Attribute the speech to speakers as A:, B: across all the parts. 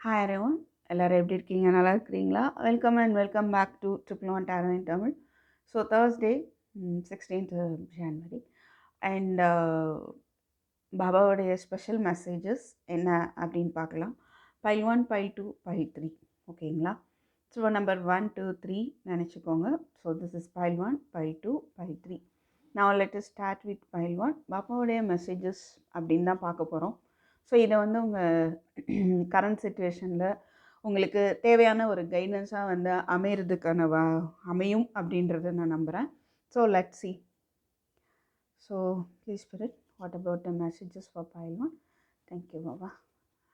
A: Hi அரேவன் எல்லோரும் எப்படி இருக்கீங்க? நல்லா இருக்கிறீங்களா? Welcome and welcome back to triple one tarot in Tamil so Thursday sixteenth January and பாபாவுடைய ஸ்பெஷல் மெசேஜஸ் என்ன அப்படின்னு பார்க்கலாம். Pile one pile two pile three ஓகேங்களா? So number one two three நினச்சிக்கோங்க. So this is pile one pile two pile three நான் let start with pile one பாபாவுடைய messages அப்படின்னு தான் பார்க்க போகிறோம் ஸோ இதை வந்து உங்கள் கரண்ட் சுச்சுவேஷனில் உங்களுக்கு தேவையான ஒரு கைடன்ஸாக வந்து அமையிறதுக்கான வா அமையும் அப்படின்றத நான் நம்புகிறேன் so let see so please spirit what about the messages for pile one thank you Baba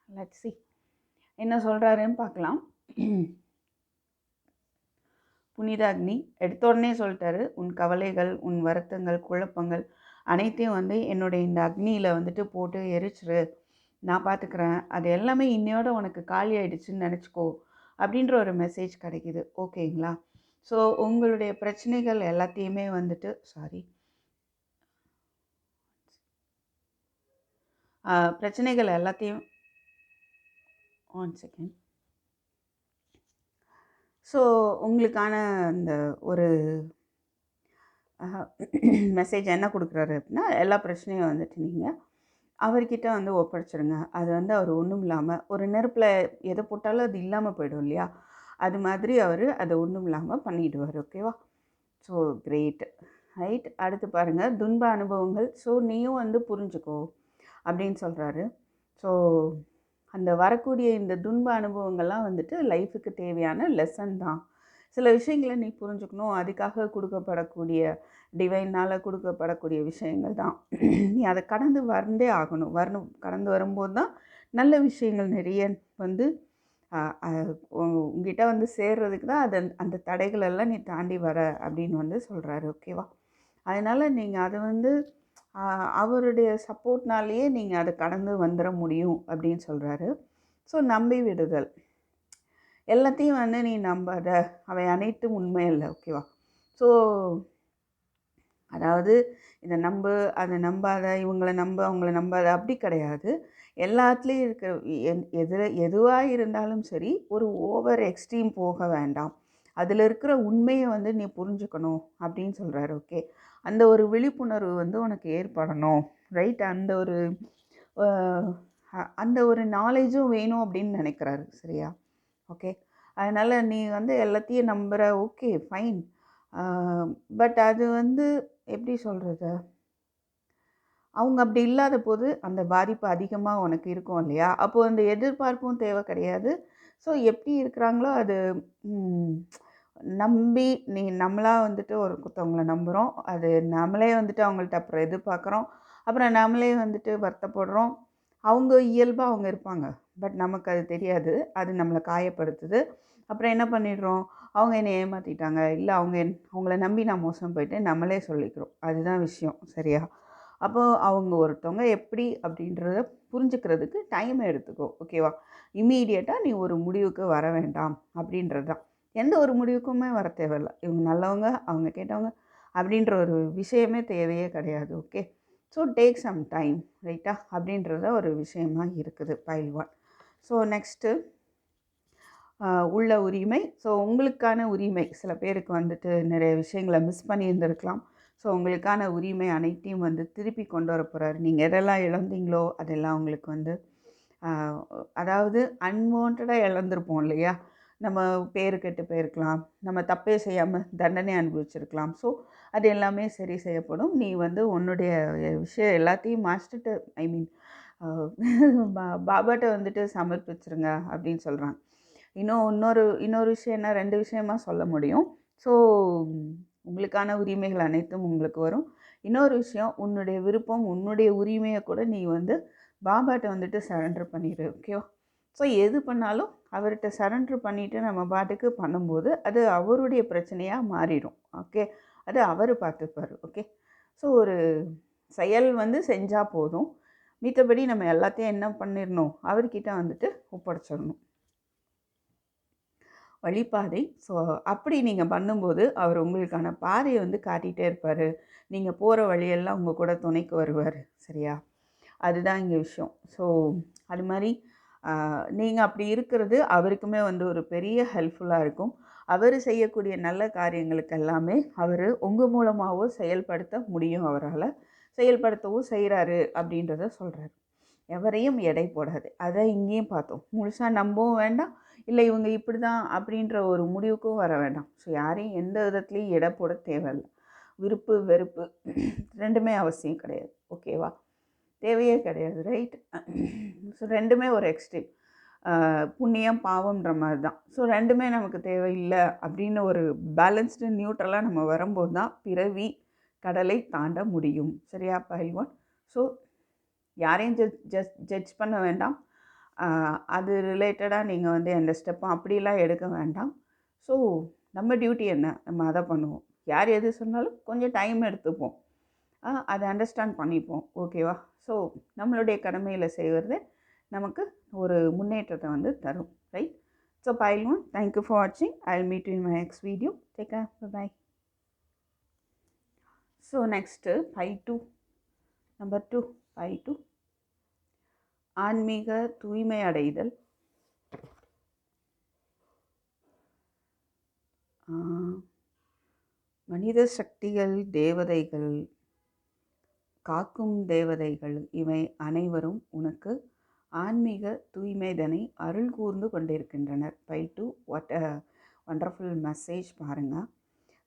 A: let see என்ன சொல்கிறாருன்னு பார்க்கலாம். புனித அக்னி எடுத்த உடனே சொல்லிட்டாரு உன் கவலைகள் உன் வருத்தங்கள் குழப்பங்கள் அனைத்தையும் வந்து என்னுடைய இந்த அக்னியில் வந்துட்டு போட்டு எரிச்சிரு. நான் பார்த்துக்கிறேன் அது எல்லாமே இன்னையோட உனக்கு காலி ஆயிடுச்சுன்னு நினச்சிக்கோ. அப்படின்ற ஒரு மெசேஜ் கிடைக்கிது. ஓகேங்களா? ஸோ உங்களுடைய பிரச்சனைகள் எல்லாத்தையுமே வந்துட்டு சாரி பிரச்சனைகள் எல்லாத்தையும் ஒன் செகண்ட் ஸோ உங்களுக்கான அந்த ஒரு மெசேஜ் என்ன கொடுக்குறாரு அப்படின்னா எல்லா பிரச்சனையும் வந்துட்டு நீங்கள் அவர்கிட்ட வந்து ஒப்படைச்சிருங்க. அது வந்து அவர் ஒன்றும் இல்லாமல் ஒரு நெருப்பில் எதை போட்டாலும் அது இல்லாமல் போயிடும் இல்லையா? அது மாதிரி அவர் அதை ஒன்றும் இல்லாமல் பண்ணிவிடுவார் ஓகேவா ஸோ கிரேட் ரைட் அடுத்து பாருங்கள் துன்ப அனுபவங்கள். ஸோ நீயும் வந்து புரிஞ்சுக்கோ அப்படின்னு சொல்கிறாரு ஸோ அந்த வரக்கூடிய இந்த துன்ப அனுபவங்கள்லாம் வந்துட்டு லைஃபுக்கு தேவையான லெசன் தான். சில விஷயங்களை நீ புரிஞ்சுக்கணும். அதுக்காக கொடுக்கப்படக்கூடிய டிவைனால் கொடுக்கப்படக்கூடிய விஷயங்கள் தான். நீ அதை கடந்து வரண்டே ஆகணும். வரணும் கடந்து வரும்போது தான் நல்ல விஷயங்கள் நிறைய வந்து உங்ககிட்ட வந்து சேர்றதுக்கு தான் அதை அந்த தடைகளெல்லாம் நீ தாண்டி வர அப்படின்னு வந்து சொல்கிறாரு ஓகேவா அதனால் நீங்கள் அதை வந்து அவருடைய சப்போர்ட்னாலேயே நீங்கள் அதை கடந்து வந்துட முடியும் அப்படின்னு சொல்கிறாரு ஸோ நம்பி விடுதல். எல்லாத்தையும் வந்து நீ நம்பாத அவை அனைத்தும் உண்மை இல்லை ஓகேவா ஸோ அதாவது இதை நம்பு அதை நம்பாத இவங்களை நம்ப அவங்கள நம்பாத அப்படி கிடையாது. எல்லாத்துலேயும் இருக்கிற எதில் எதுவாக இருந்தாலும் சரி ஒரு ஓவர் எக்ஸ்ட்ரீம் போக வேண்டாம். அதில் இருக்கிற உண்மையை வந்து நீ புரிஞ்சுக்கணும் அப்படின்னு சொல்கிறாரு ஓகே அந்த ஒரு விழிப்புணர்வு வந்து உனக்கு ஏற்படணும் ரைட் அந்த ஒரு அந்த ஒரு நாலேஜும் வேணும் அப்படின்னு நினைக்கிறாரு சரியா? ஓகே? அதனால் நீ வந்து எல்லாத்தையும் நம்புகிற ஓகே ஃபைன். பட் அது வந்து எப்படி சொல்கிறது அவங்க அப்படி இல்லாத போது அந்த பாதிப்பு அதிகமாக உனக்கு இருக்கும் இல்லையா? அப்போது அந்த எதிர்பார்ப்பும் தேவை கிடையாது. ஸோ எப்படி இருக்கிறாங்களோ அது நம்பி நீ நம்மளாக வந்துட்டு ஒரு ஒருத்தவங்களை நம்புகிறோம் அது நம்மளே வந்துட்டு அவங்கள்ட்ட அப்புறம் எதிர்பார்க்குறோம். அப்புறம் நம்மளே வந்துட்டு வருத்தப்படுறோம். அவங்க இயல்பாக அவங்க இருப்பாங்க. பட் நமக்கு அது தெரியாது. அது நம்மளை காயப்படுத்துது. அப்புறம் என்ன பண்ணிடுறோம்? அவங்க என்னை ஏமாற்றிட்டாங்க இல்லை அவங்க என் அவங்கள நம்பி நான் மோசம் போயிட்டு நம்மளே சொல்லிக்கிறோம். அதுதான் விஷயம். சரியா? அப்போது அவங்க ஒருத்தவங்க எப்படி அப்படின்றத புரிஞ்சுக்கிறதுக்கு டைம் எடுத்துக்கோ. ஓகேவா இம்மீடியட்டாக நீ ஒரு முடிவுக்கு வர வேண்டாம் அப்படின்றது தான். எந்த ஒரு முடிவுக்குமே வர தேவையில்ல. இவங்க நல்லவங்க அவங்க கேட்டவங்க அப்படின்ற ஒரு விஷயமே தேவையே கிடையாது. Okay so take some time ரைட்டா அப்படின்றத ஒரு விஷயமாக இருக்குது பைல் ஒன் ஸோ நெக்ஸ்ட்டு உள்ள உரிமை. ஸோ உங்களுக்கான உரிமை. சில பேருக்கு வந்துட்டு நிறைய விஷயங்களை மிஸ் பண்ணியிருந்திருக்கலாம். ஸோ உங்களுக்கான உரிமை அனைத்தையும் வந்து திருப்பி கொண்டு வர போகிறாரு நீங்கள் எதெல்லாம் இழந்தீங்களோ அதெல்லாம் உங்களுக்கு வந்து அதாவது அன்வான்டாக இழந்திருப்போம் இல்லையா? நம்ம பேர் கெட்டு போயிருக்கலாம். நம்ம தப்பே செய்யாமல் தண்டனை அனுபவிச்சிருக்கலாம். ஸோ அது எல்லாமே சரி செய்யப்படும். நீ வந்து உன்னுடைய விஷயம் எல்லாத்தையும் மாஸ்டர்கிட்ட ஐ மீன் பாபாட்ட வந்துட்டு சமர்ப்பிச்சிருங்க அப்படின்னு சொல்கிறாங்க இன்னும் இன்னொரு இன்னொரு விஷயம் என்ன? ரெண்டு விஷயமா சொல்ல முடியும். ஸோ உங்களுக்கான உரிமைகள் அனைத்தும் உங்களுக்கு வரும். இன்னொரு விஷயம் உன்னுடைய விருப்பம் உன்னுடைய உரிமையை கூட நீ வந்து பாபாட்ட வந்துட்டு சரண்டர் பண்ணிடு ஓகேவா ஸோ எது பண்ணாலும் அவர்கிட்ட சரண்டர் பண்ணிவிட்டு நம்ம பாட்டுக்கு பண்ணும்போது அது அவருடைய பிரச்சனையாக மாறிடும். ஓகே அது அவர் பார்த்துப்பார். ஓகே ஸோ ஒரு செயல் வந்து செஞ்சால் போதும். மித்தபடி நம்ம எல்லாத்தையும் என்ன பண்ணிடணும்? அவர்கிட்ட வந்துட்டு ஒப்படைச்சிடணும். வழிபாதை. ஸோ அப்படி நீங்கள் பண்ணும்போது அவர் உங்களுக்கான பாதையை வந்து காட்டிகிட்டே இருப்பார். நீங்கள் போகிற வழியெல்லாம் உங்கள் கூட துணைக்கு வருவார். சரியா? அதுதான் இங்கே விஷயம். ஸோ அது மாதிரி நீங்கள் அப்படி இருக்கிறது அவருக்குமே வந்து ஒரு பெரிய ஹெல்ப்ஃபுல்லாக இருக்கும். அவர் செய்யக்கூடிய நல்ல காரியங்களுக்கு எல்லாமே அவர் உங்கள் மூலமாகவோ செயல்படுத்த முடியும் அவரால். செயல்படுத்தவும் செய்கிறாரு அப்படின்றத சொல்கிறாரு எவரையும் எடை போடாது. அதை இங்கேயும் பார்த்தோம். முழுசாக நம்பவும் வேண்டாம். இல்லை இவங்க இப்படி தான் அப்படின்ற ஒரு முடிவுக்கும் வர வேண்டாம். ஸோ யாரையும் எந்த விதத்துலேயும் எடை போட தேவையில்லை. விருப்பு வெறுப்பு ரெண்டுமே அவசியம் கிடையாது. ஓகேவா? தேவையே கிடையாது ரைட் ஸோ ரெண்டுமே ஒரு எக்ஸ்ட்ரீம் புண்ணியம் பாவம்ன்ற மாதிரி தான். ஸோ ரெண்டுமே நமக்கு தேவையில்லை அப்படின்னு ஒரு பேலன்ஸ்டு நியூட்ரலாக நம்ம வரும்போது தான் பிறவி கடலை தாண்ட முடியும். சரியா பயில்வான் ஸோ யாரையும் ஜட் ஜஸ் ஜட்ஜ் பண்ண வேண்டாம். அது ரிலேட்டடாக நீங்கள் வந்து எந்த ஸ்டெப்பும் அப்படிலாம் எடுக்க வேண்டாம். ஸோ நம்ம டியூட்டி என்ன? நம்ம அதை பண்ணுவோம். யார் எது சொன்னாலும் கொஞ்சம் டைம் எடுத்துப்போம். அதை அண்டர்ஸ்டாண்ட் பண்ணிப்போம். ஓகேவா ஸோ நம்மளுடைய கடமையில் செய்வது நமக்கு ஒரு முன்னேற்றத்தை வந்து தரும். Right so pile one thank you for வாட்சிங் I will meet in my next video take care bye so next pile two number two pile two ஆன்மீக தூய்மை அடைதல். மனித சக்திகள் தேவதைகள் காக்கும் தேவதைகள் இவை அனைவரும் உனக்கு ஆன்மீக தூய்மைதனை அருள் கூர்ந்து கொண்டிருக்கின்றனர். Pile two what a wonderful message பாருங்கள்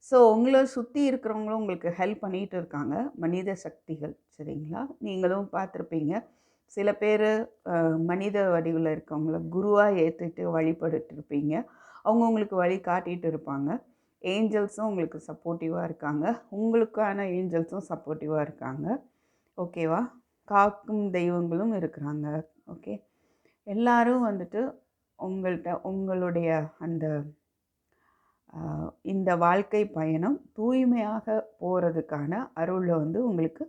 A: ஸோ உங்களை சுற்றி இருக்கிறவங்களும் உங்களுக்கு ஹெல்ப் பண்ணிகிட்டு இருக்காங்க. மனித சக்திகள் சரிங்களா? நீங்களும் பார்த்துருப்பீங்க. சில பேர் மனித வடிவில் இருக்கவங்கள குருவாக ஏற்றுட்டு வழிபட்டுட்டு இருப்பீங்க. அவங்க உங்களுக்கு வழி காட்டிகிட்டு இருப்பாங்க. ஏஞ்சல்ஸும் உங்களுக்கு சப்போர்ட்டிவாக இருக்காங்க. உங்களுக்கான ஏஞ்சல்ஸும் சப்போர்ட்டிவாக இருக்காங்க. ஓகேவா காக்கும் தெய்வங்களும் இருக்கிறாங்க. ஓகே எல்லாரும் வந்துட்டு உங்கள்கிட்ட உங்களுடைய அந்த இந்த வாழ்க்கை பயணம் தூய்மையாக போகிறதுக்கான அருளை வந்து உங்களுக்கு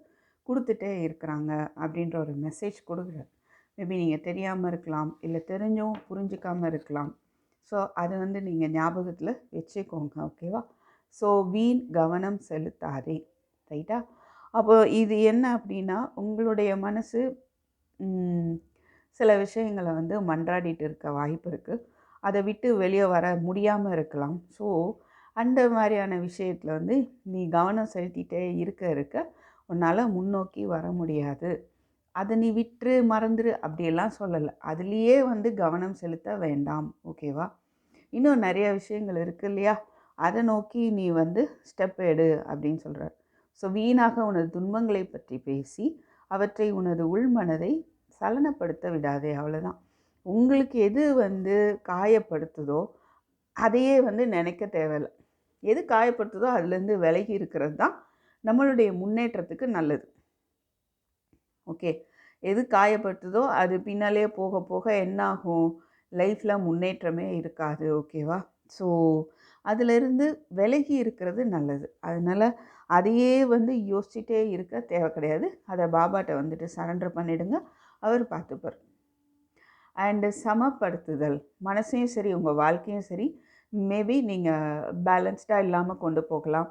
A: கொடுத்துட்டே இருக்கிறாங்க அப்படின்ற ஒரு மெசேஜ் கொடுக்குறாரு மேபி நீங்கள் தெரியாமல் இருக்கலாம் இல்லை தெரிஞ்சும் புரிஞ்சிக்காமல் இருக்கலாம். ஸோ அது வந்து நீங்கள் ஞாபகத்தில் வச்சுக்கோங்க ஓகேவா ஸோ வீண் கவனம் செலுத்தாதே ரைட்டா அப்போ இது என்ன அப்படின்னா உங்களுடைய மனசு சில விஷயங்களை வந்து மன்றாடிட்டு இருக்க வாய்ப்பு இருக்குது அதை விட்டு வெளியே வர முடியாமல் இருக்கலாம். ஸோ அந்த மாதிரியான விஷயத்தில் வந்து நீ கவனம் செலுத்திட்டே இருக்க இருக்க உன்னால் முன்னோக்கி வர முடியாது. அதை நீ விட்டுரு மறந்துரு அப்படியெல்லாம் சொல்லலை. அதுலேயே வந்து கவனம் செலுத்த வேண்டாம். ஓகேவா? இன்னும் நிறைய விஷயங்கள் இருக்குது இல்லையா? அதை நோக்கி நீ வந்து ஸ்டெப் எடு அப்படின்னு சொல்கிறார் ஸோ வீணாக உனது துன்பங்களை பற்றி பேசி அவற்றை உனது உள்மனதை சலனப்படுத்த விடாதே அவ்வளோதான் உங்களுக்கு எது வந்து காயப்படுத்துதோ அதையே வந்து நினைக்க தேவையில்லை. எது காயப்படுத்துதோ அதுலேருந்து விலகி இருக்கிறது தான் நம்மளுடைய முன்னேற்றத்துக்கு நல்லது. ஓகே? எது காயப்பட்டதோ அது பின்னாலே போக போக என்னாகும்? லைஃப்பில் முன்னேற்றமே இருக்காது ஓகேவா? ஸோ அதிலிருந்து விலகி இருக்கிறது நல்லது. அதனால் அதையே வந்து யோசிச்சுட்டே இருக்க தேவை கிடையாது. அதை பாபாட்ட வந்துட்டு சரண்டர் பண்ணிவிடுங்க அவர் பார்த்துப்பார். அண்டு சமப்படுத்துதல். மனசையும் சரி உங்கள் வாழ்க்கையும் சரி மேபி நீங்கள் பேலன்ஸ்டாக இல்லாமல் கொண்டு போகலாம்.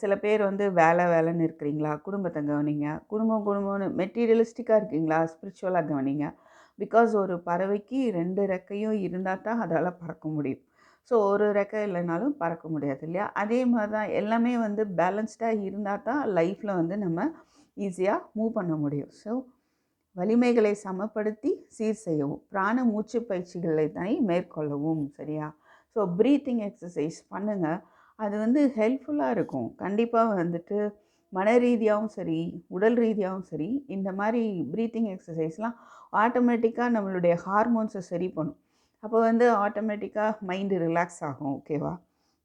A: சில பேர் வந்து வேலை வேலைன்னு இருக்கிறீங்களா? குடும்பத்தை கவனிங்க. குடும்பம் குடும்பம்னு மெட்டீரியலிஸ்டிக்காக இருக்கீங்களா? ஸ்பிரிச்சுவலாக கவனிங்க. பிகாஸ் ஒரு பறவைக்கு ரெண்டு ரெக்கையும் இருந்தால் தான் அதால் பறக்க முடியும். ஸோ ஒரு ரெக்கை இல்லைனாலும் பறக்க முடியாது இல்லையா? அதே மாதிரி தான் எல்லாமே வந்து பேலன்ஸ்டாக இருந்தால் தான் லைஃப்பில் வந்து நம்ம ஈஸியாக மூவ் பண்ண முடியும். ஸோ வலிமைகளை சமப்படுத்தி சீர் செய்யவும் பிராண மூச்சு பயிற்சிகளை தானே மேற்கொள்ளவும் சரியா? ஸோ ப்ரீத்திங் எக்ஸசைஸ் பண்ணுங்கள் அது வந்து ஹெல்ப்ஃபுல்லாக இருக்கும். கண்டிப்பாக வந்துட்டு மன ரீதியாகவும் சரி உடல் ரீதியாகவும் சரி இந்த மாதிரி ப்ரீத்திங் எக்ஸசைஸ்லாம் ஆட்டோமேட்டிக்காக நம்மளுடைய ஹார்மோன்ஸை சரி பண்ணும். அப்போ வந்து ஆட்டோமேட்டிக்காக மைண்டு ரிலாக்ஸ் ஆகும் ஓகேவா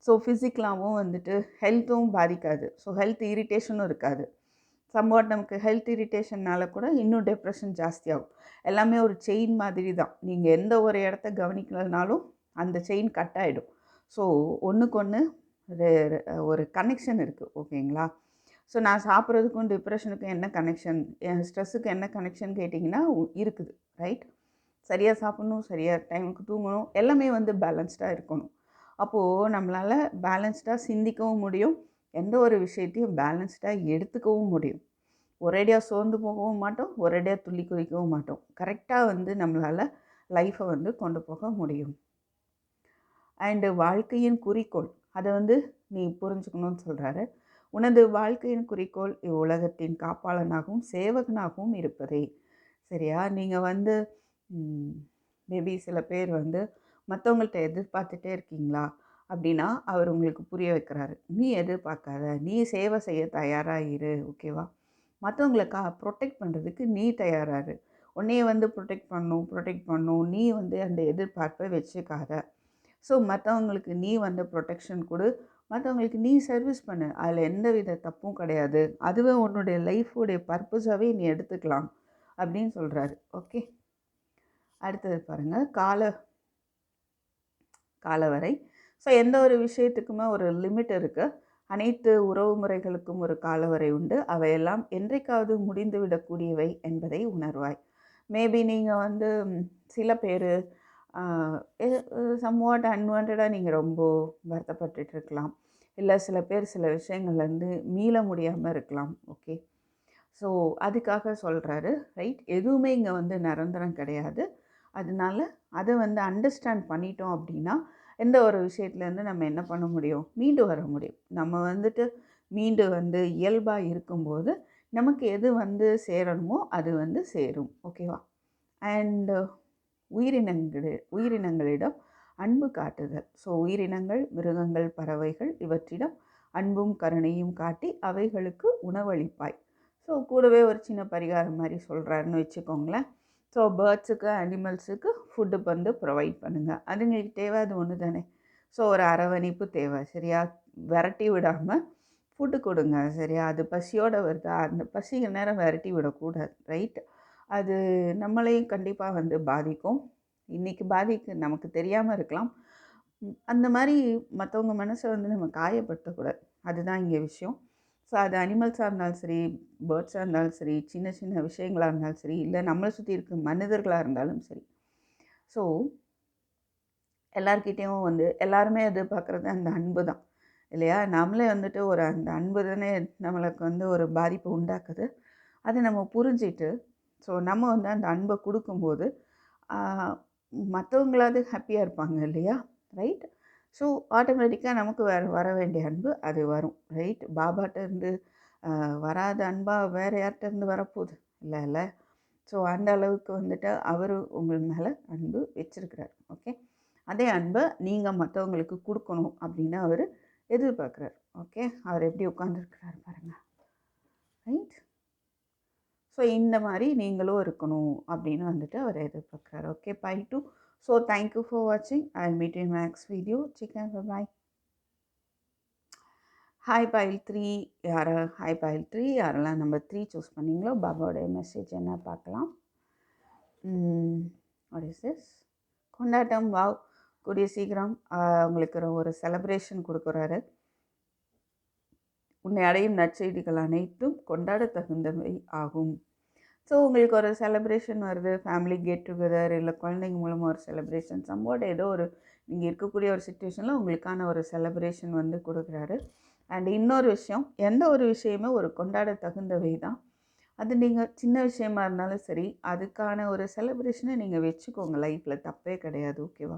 A: ஸோ ஃபிசிக்கலாகவும் வந்துட்டு ஹெல்த்தும் பாதிக்காது. ஸோ ஹெல்த் இரிட்டேஷனும் இருக்காது. சம்வாட் நமக்கு ஹெல்த் இரிட்டேஷன்னால் கூட இன்னும் டெப்ரெஷன் ஜாஸ்தியாகும். எல்லாமே ஒரு செயின் மாதிரி தான். நீங்கள் எந்த ஒரு இடத்த கவனிக்கலனாலும் அந்த செயின் கட் ஆகிடும் ஸோ ஒன்றுக்கு ஒன்று ஒரு கனெக்ஷன் இருக்குது ஓகேங்களா ஸோ நான் சாப்பிட்றதுக்கும் டிப்ரெஷனுக்கும் என்ன கனெக்ஷன் என் ஸ்ட்ரெஸ்ஸுக்கு என்ன கனெக்ஷன் கேட்டிங்கன்னா இருக்குது ரைட் சரியாக சாப்பிட்ணும் சரியாக டைமுக்கு தூங்கணும் எல்லாமே வந்து பேலன்ஸ்டாக இருக்கணும். அப்போது நம்மளால் பேலன்ஸ்டாக சிந்திக்கவும் முடியும் எந்த ஒரு விஷயத்தையும் பேலன்ஸ்டாக எடுத்துக்கவும் முடியும். ஒரேடியாக சோர்ந்து போகவும் மாட்டோம் ஒரேடியாக துள்ளி குதிக்கவும் மாட்டோம். கரெக்டாக வந்து நம்மளால் லைஃப்பை வந்து கொண்டு போக முடியும். அண்டு வாழ்க்கையின் குறிக்கோள் அதை வந்து நீ புரிஞ்சுக்கணும்னு சொல்கிறாரு உனது வாழ்க்கையின் குறிக்கோள் இவ்வுலகத்தின் காப்பாளனாகவும் சேவகனாகவும் இருப்பதே. சரியா? நீங்கள் வந்து மேபி சில பேர் வந்து மற்றவங்கள்ட்ட எதிர்பார்த்துட்டே இருக்கீங்களா? அப்படின்னா அவர் உங்களுக்கு புரிய வைக்கிறாரு. நீ எதிர்பார்க்காத நீ சேவை செய்ய தயாராக இரு ஓகேவா? மற்றவங்களுக்கா கா ப்ரொடெக்ட் பண்ணுறதுக்கு நீ தயாராரு உன்னையே வந்து ப்ரொடெக்ட் பண்ணும் ப்ரொடெக்ட் பண்ணும். நீ வந்து அந்த எதிர்பார்ப்பை வச்சுக்காத. ஸோ மற்றவங்களுக்கு நீ வந்து ப்ரொடெக்ஷன் கொடு. மற்றவங்களுக்கு நீ சர்வீஸ் பண்ணு. அதில் எந்த வித தப்பும் கிடையாது. அதுவே உன்னுடைய லைஃபுடைய பர்பஸாகவே நீ எடுத்துக்கலாம் அப்படின்னு சொல்கிறாரு ஓகே அடுத்தது பாருங்கள் கால காலவரை. ஸோ எந்த ஒரு விஷயத்துக்குமே ஒரு லிமிட் இருக்குது அனைத்து உறவு முறைகளுக்கும் ஒரு காலவரை உண்டு. அவையெல்லாம் என்றைக்காவது முடிந்து விடக்கூடியவை என்பதை உணர்வாய். மேபி நீங்கள் வந்து சில பேர் சம்வாட் அன்வான்டாக நீங்கள் ரொம்ப வருத்தப்பட்டுட்டு இருக்கலாம் இல்லை சில பேர் சில விஷயங்கள்லேருந்து மீள முடியாமல் இருக்கலாம். ஓகே. ஸோ அதுக்காக சொல்கிறாரு ரைட்? எதுவுமே இங்கே வந்து நிரந்தரம் கிடையாது. அதனால அதை வந்து அண்டர்ஸ்டாண்ட் பண்ணிட்டோம் அப்படின்னா எந்த ஒரு விஷயத்துலேருந்து நம்ம என்ன பண்ண முடியும்? மீண்டு வர முடியும். நம்ம வந்துட்டு மீண்டு வந்து இயல்பாக இருக்கும்போது நமக்கு எது வந்து சேரணுமோ அது வந்து சேரும். ஓகேவா? அண்டு உயிரினங்கள் உயிரினங்களிடம் அன்பு காட்டுதல். ஸோ உயிரினங்கள் மிருகங்கள் பறவைகள் இவற்றிடம் அன்பும் கருணையும் காட்டி அவைகளுக்கு உணவளிப்பாய். ஸோ கூடவே ஒரு சின்ன பரிகாரம் மாதிரி சொல்கிறாருன்னு வச்சுக்கோங்களேன். ஸோ பேர்ட்ஸுக்கு அனிமல்ஸுக்கு ஃபுட்டு வந்து ப்ரொவைட் பண்ணுங்கள் அதுங்களுக்கு தேவை அது ஒன்று தானே ஸோ ஒரு அரவணைப்பு தேவை சரியா? விரட்டி விடாமல் ஃபுட்டு கொடுங்க சரியா? அது பசியோடு வருதா? அந்த பசிக்கு நேரம் விரட்டி விடக்கூடாது ரைட் அது நம்மளையும் கண்டிப்பாக வந்து பாதிக்கும். இன்றைக்கி பாதிக்கு நமக்கு தெரியாமல் இருக்கலாம். அந்த மாதிரி மற்றவங்க மனசை வந்து நம்ம காயப்படுத்தக்கூடாது. அதுதான் இங்கே விஷயம். ஸோ அது அனிமல்ஸாக இருந்தாலும் சரி பேர்ட்ஸாக இருந்தாலும் சரி சின்ன சின்ன விஷயங்களாக இருந்தாலும் சரி இல்லை நம்மளை சுற்றி இருக்க மனிதர்களாக இருந்தாலும் சரி. ஸோ எல்லார்கிட்டேயும் வந்து எல்லாருமே எதிர்பார்க்குறது அந்த அன்பு தான். இல்லையா? நம்மளே வந்துட்டு ஒரு அந்த அன்பு தானே நம்மளுக்கு வந்து ஒரு பாதிப்பை உண்டாக்குது. அதை நம்ம புரிஞ்சிட்டு ஸோ நம்ம வந்து அந்த அன்பை கொடுக்கும்போது மற்றவங்களாவது ஹாப்பியாக இருப்பாங்க இல்லையா? ரைட் ஸோ ஆட்டோமேட்டிக்காக நமக்கு வர வர வேண்டிய அன்பு அது வரும். ரைட் பாபாட்டேருந்து வராத அன்பாக வேறு யார்கிட்டேருந்து வரப்போகுது? இல்லை இல்லை. ஸோ அந்த அளவுக்கு வந்துட்டு அவர் உங்கள் மேலே அன்பு வச்சுருக்கிறார். ஓகே அதே அன்பை நீங்கள் மற்றவங்களுக்கு கொடுக்கணும் அப்படின்னு அவர் எதிர்பார்க்குறார். ஓகே அவர் எப்படி உட்காந்துருக்கிறார் பாருங்கள் ரைட் ஸோ இந்த மாதிரி நீங்களும் இருக்கணும் அப்படின்னு வந்துட்டு அவர் எதிர்பார்க்குறாரு. Okay pile two so thank you for வாட்சிங் I meet in max video chicken bye hi pile three யார ஹாய் பைல் த்ரீ யாரெல்லாம் நம்பர் த்ரீ சூஸ் பண்ணிங்களோ பாபாவோடைய மெசேஜ் என்ன பார்க்கலாம். வாட் இஸ் திஸ் கொண்டாட்டம். வாவ் கூடிய சீக்கிரம் உங்களுக்கு ஒரு செலப்ரேஷன் கொடுக்குறாரு. உன்னை அடையும் நற்செய்திகள் அனைத்தும் கொண்டாட தகுந்தவை ஆகும். ஸோ உங்களுக்கு ஒரு செலப்ரேஷன் வருது ஃபேமிலி கெட் டுகெதர் இல்லை குழந்தைங்க மூலமாக ஒரு செலப்ரேஷன் சம்போட் ஏதோ ஒரு நீங்கள் இருக்கக்கூடிய ஒரு சுச்சுவேஷனில் உங்களுக்கான ஒரு செலப்ரேஷன் வந்து கொடுக்குறாரு. அண்ட் இன்னொரு விஷயம் எந்த ஒரு விஷயமே ஒரு கொண்டாட தகுந்தவை தான். அது நீங்கள் சின்ன விஷயமா இருந்தாலும் சரி அதுக்கான ஒரு செலப்ரேஷனை நீங்கள் வச்சுக்கோங்க. லைஃப்பில் தப்பே கிடையாது ஓகேவா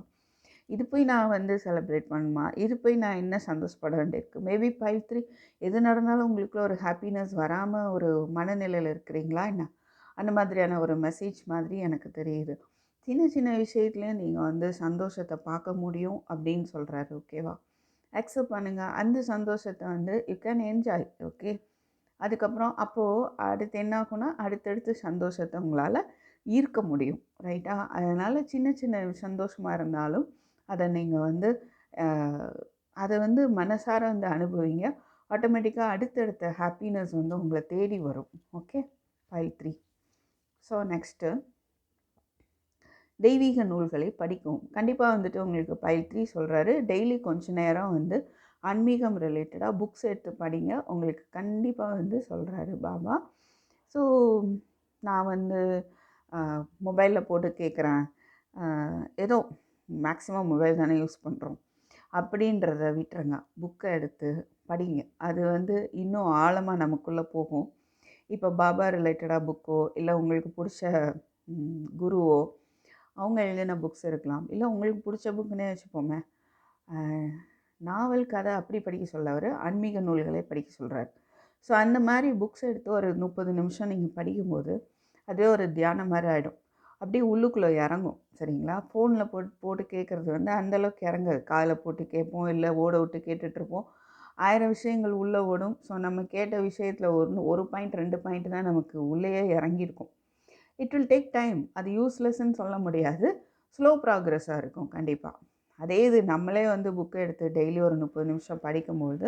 A: இது போய் நான் வந்து செலிப்ரேட் பண்ணுமா இது போய் நான் என்ன சந்தோஷப்பட வேண்டியிருக்கு? மேபி ஃபைவ் த்ரீ எது நடந்தாலும் உங்களுக்குள்ள ஒரு ஹாப்பினஸ் வராமல் ஒரு மனநிலையில் இருக்கிறீங்களா என்ன? அந்த மாதிரியான ஒரு மெசேஜ் மாதிரி எனக்கு தெரியுது. சின்ன சின்ன விஷயத்துலேயும் நீங்கள் வந்து சந்தோஷத்தை பார்க்க முடியும் அப்படின்னு சொல்கிறாரு ஓகேவா அக்செப்ட் பண்ணுங்கள் அந்த சந்தோஷத்தை வந்து யூ கேன் என்ஜாய் ஓகே அதுக்கப்புறம் அப்போது அடுத்து என்ன ஆகும்னா அடுத்தடுத்து சந்தோஷத்தை உங்களால் ஈர்க்க முடியும் ரைட்டா அதனால் சின்ன சின்ன சந்தோஷமாக இருந்தாலும் அதை நீங்கள் வந்து அதை வந்து மனசார வந்து அனுபவிங்க. ஆட்டோமேட்டிக்காக அடுத்தடுத்த ஹாப்பினஸ் வந்து உங்களை தேடி வரும் okay five three so next தெய்வீக நூல்களை படிக்கும் கண்டிப்பாக வந்துட்டு உங்களுக்கு பயில் த்ரீ சொல்கிறாரு டெய்லி கொஞ்ச நேரம் வந்து ஆன்மீகம் ரிலேட்டடாக புக்ஸ் எடுத்து படிங்க. உங்களுக்கு கண்டிப்பாக வந்து சொல்கிறாரு பாபா. ஸோ நான் வந்து மொபைலில் போட்டு கேட்குறேன் ஏதோ மேக்ஸிமம் மொபைல் தானே யூஸ் பண்ணுறோம் அப்படின்றத விட்டுருங்க. புக்கை எடுத்து படிங்க. அது வந்து இன்னும் ஆழமாக நமக்குள்ளே போகும். இப்போ பாபா ரிலேட்டடாக புக்கோ இல்லை உங்களுக்கு பிடிச்ச குருவோ அவங்க எழுதின புக்ஸ் இருக்கலாம். இல்லை உங்களுக்கு பிடிச்ச புக்குன்னே வச்சுப்போமே. நாவல் கதை அப்படி படிக்க சொல்லவர் ஆன்மீக நூல்களை படிக்க சொல்கிறார் ஸோ அந்த மாதிரி புக்ஸ் எடுத்து ஒரு முப்பது நிமிஷம் நீங்கள் படிக்கும்போது அதுவே ஒரு தியானம் மாதிரி ஆகிடும் அப்படியே உள்ளுக்குள்ளே இறங்கும் சரிங்களா? ஃபோனில் போட்டு போட்டு கேட்குறது வந்து அந்தளவுக்கு இறங்காது. காதில் போட்டு கேட்போம் இல்லை ஓட விட்டு கேட்டுட்ருப்போம் ஆயிரம் விஷயங்கள் உள்ளே ஓடும். ஸோ நம்ம கேட்ட விஷயத்தில் ஒரு ஒரு பாயிண்ட் ரெண்டு பாயிண்ட் தான் நமக்கு உள்ளேயே இறங்கியிருக்கும். இட் வில் டேக் டைம் அது யூஸ்லெஸ்ன்னு சொல்ல முடியாது. ஸ்லோ ப்ராக்ரெஸ்ஸாக இருக்கும் கண்டிப்பாக அதே இது நம்மளே வந்து புக்கை எடுத்து டெய்லி ஒரு முப்பது நிமிஷம் படிக்கும்பொழுது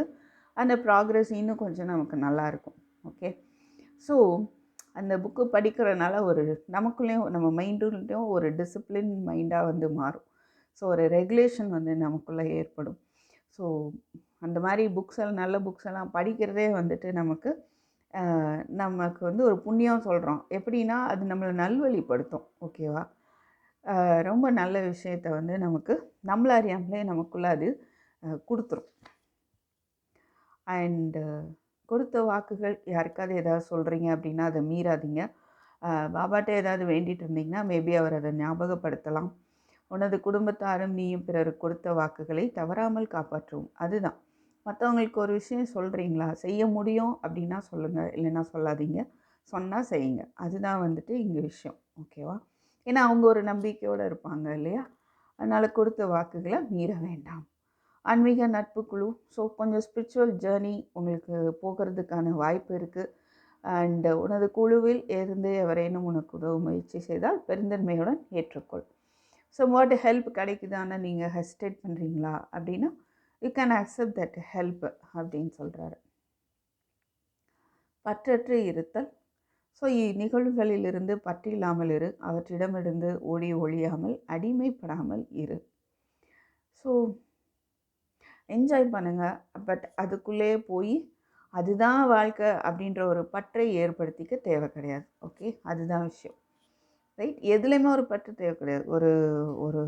A: அந்த ப்ராக்ரெஸ் இன்னும் கொஞ்சம் நமக்கு நல்லாயிருக்கும் ஓகே ஸோ அந்த புக்கு படிக்கிறனால ஒரு நமக்குள்ளேயும் நம்ம மைண்டுலேயும் ஒரு டிசிப்ளின் மைண்டாக வந்து மாறும். ஸோ ஒரு ரெகுலேஷன் வந்து நமக்குள்ளே ஏற்படும். ஸோ அந்த மாதிரி புக்ஸ் எல்லாம் நல்ல புக்ஸ் எல்லாம் படிக்கிறதே வந்துட்டு நமக்கு நமக்கு வந்து ஒரு புண்ணியம் சொல்கிறோம் எப்படின்னா அது நம்மளை நல்வழிப்படுத்தும். ஓகேவா ரொம்ப நல்ல விஷயத்த வந்து நமக்கு நம்மள அறியாமலே நமக்குள்ளே அது கொடுத்துரும். அண்டு கொடுத்த வாக்குகள் யாருக்காவது ஏதாவது சொல்கிறீங்க அப்படின்னா அதை மீறாதீங்க. பாபாட்ட ஏதாவது வேண்டிகிட்டு இருந்தீங்கன்னா மேபி அவர் அதை ஞாபகப்படுத்தலாம். உனது குடும்பத்தாரும் நீயும் பிறருக்கு கொடுத்த வாக்குகளை தவறாமல் காப்பாற்றுவோம். அதுதான். மற்றவங்களுக்கு ஒரு விஷயம் சொல்கிறீங்களா செய்ய முடியும் அப்படின்னா சொல்லுங்கள் இல்லைன்னா சொல்லாதீங்க. சொன்னால் செய்யுங்க. அதுதான் வந்துட்டு இங்கே விஷயம். ஓகேவா ஏன்னா அவங்க ஒரு நம்பிக்கையோடு இருப்பாங்க இல்லையா? அதனால் கொடுத்த வாக்குகளை மீற வேண்டாம். ஆன்மீக நட்பு குழு. ஸோ கொஞ்சம் ஸ்பிரிச்சுவல் ஜேர்னி உங்களுக்கு போகிறதுக்கான வாய்ப்பு இருக்குது அண்ட் உனது குழுவில் இருந்து எவரேனும் உனக்கு உதவ முயற்சி செய்தால் பெருந்தன்மையுடன் ஏற்றுக்கொள். ஸோ வாட் ஹெல்ப் கிடைக்குதான்னு நீங்கள் ஹெசிடேட் பண்ணுறீங்களா அப்படின்னா you can accept that help அப்படின்னு சொல்கிறாரு பற்றற்று இருத்தல். ஸோ இந்நிகழ்வுகளிலிருந்து பற்றில்லாமல் இரு. அவற்றிடமிருந்து ஓடி ஒழியாமல் அடிமைப்படாமல் இரு. ஸோ என்ஜாய் பண்ணுங்கள் பட் அதுக்குள்ளே போய் அதுதான் வாழ்க்கை அப்படின்ற ஒரு பற்றை ஏற்படுத்திக்க தேவை கிடையாது. ஓகே அதுதான் விஷயம். ரைட் எதுலேயுமே ஒரு பற்று தேவை கிடையாது. ஒரு ஒரு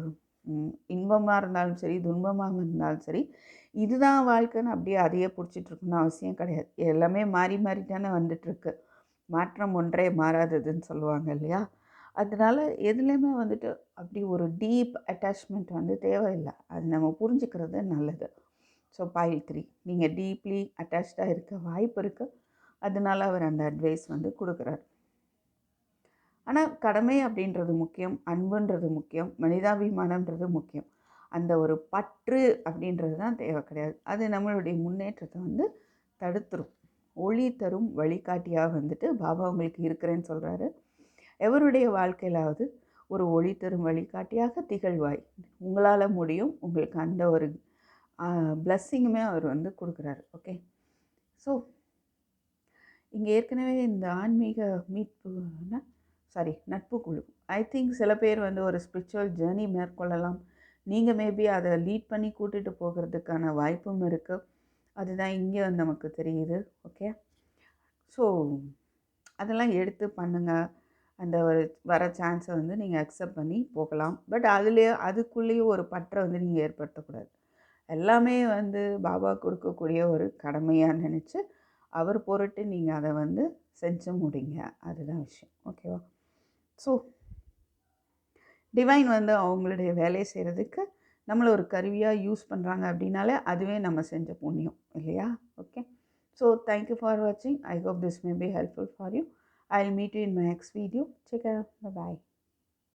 A: இன்பமாக இருந்தாலும் சரி துன்பமாக இருந்தாலும் சரி இதுதான் வாழ்க்கைன்னு அப்படியே அதையே பிடிச்சிட்ருக்குன்னு அவசியம் கிடையாது. எல்லாமே மாறி மாறி தானே வந்துட்டுருக்கு மாற்றம் ஒன்றே மாறாததுன்னு சொல்லுவாங்க இல்லையா? அதனால எதுலேயுமே வந்துட்டு அப்படி ஒரு டீப் அட்டாச்மெண்ட் வந்து தேவையில்லை. அது நம்ம புரிஞ்சுக்கிறது நல்லது. So pile three. நீங்கள் டீப்லி அட்டாச்சாக இருக்க வாய்ப்பு இருக்குது அதனால அவர் அந்த அட்வைஸ் வந்து கொடுக்குறாரு. ஆனால் கடமை அப்படின்றது முக்கியம் அன்புன்றது முக்கியம் மனிதாபிமானன்றது முக்கியம். அந்த ஒரு பற்று அப்படின்றது தான் தேவை கிடையாது. அது நம்மளுடைய முன்னேற்றத்தை வந்து தடுத்துரும். ஒளி தரும் வழிகாட்டியாக வந்துட்டு பாபா உங்களுக்கு இருக்கிறேன்னு சொல்கிறாரு எவருடைய வாழ்க்கையிலாவது ஒரு ஒளி தரும் வழிகாட்டியாக திகழ்வாய். உங்களால் முடியும் உங்களுக்கு அந்த ஒரு பிளஸ்ஸிங்குமே அவர் வந்து கொடுக்குறாரு. ஓகே? ஸோ இங்கே ஏற்கனவே இந்த ஆன்மீக மீட்பு சாரி நட்பு குழு. ஐ திங்க் சில பேர் வந்து ஒரு ஸ்பிரிச்சுவல் ஜேர்னி மேற்கொள்ளலாம். நீங்கள் மேபி அதை லீட் பண்ணி கூட்டிகிட்டு போகிறதுக்கான வாய்ப்பும் இருக்குது அதுதான் இங்கே வந்து நமக்கு தெரியுது. ஓகே ஸோ அதெல்லாம் எடுத்து பண்ணுங்கள் அந்த ஒரு வர சான்ஸை வந்து நீங்கள் அக்செப்ட் பண்ணி போகலாம். பட் அதுலேயே அதுக்குள்ளேயும் ஒரு பற்றை வந்து நீங்கள் ஏற்படுத்தக்கூடாது. எல்லாமே வந்து பாபா கொடுக்கக்கூடிய ஒரு கடமையாக நினச்சி அவர் பொருட்டு நீங்கள் அதை வந்து செஞ்சு முடிங்க. அதுதான் விஷயம். ஓகேவா ஸோ டிவைன் வந்து அவங்களுடைய வேலையை செய்கிறதுக்கு நம்மளை ஒரு கருவியாக யூஸ் பண்ணுறாங்க அப்படின்னாலே அதுவே நம்ம செஞ்ச புண்ணியம் இல்லையா? ஓகே ஸோ தேங்க்யூ ஃபார் வாட்சிங் I hope this may be helpful for you I will meet you in my next video check bye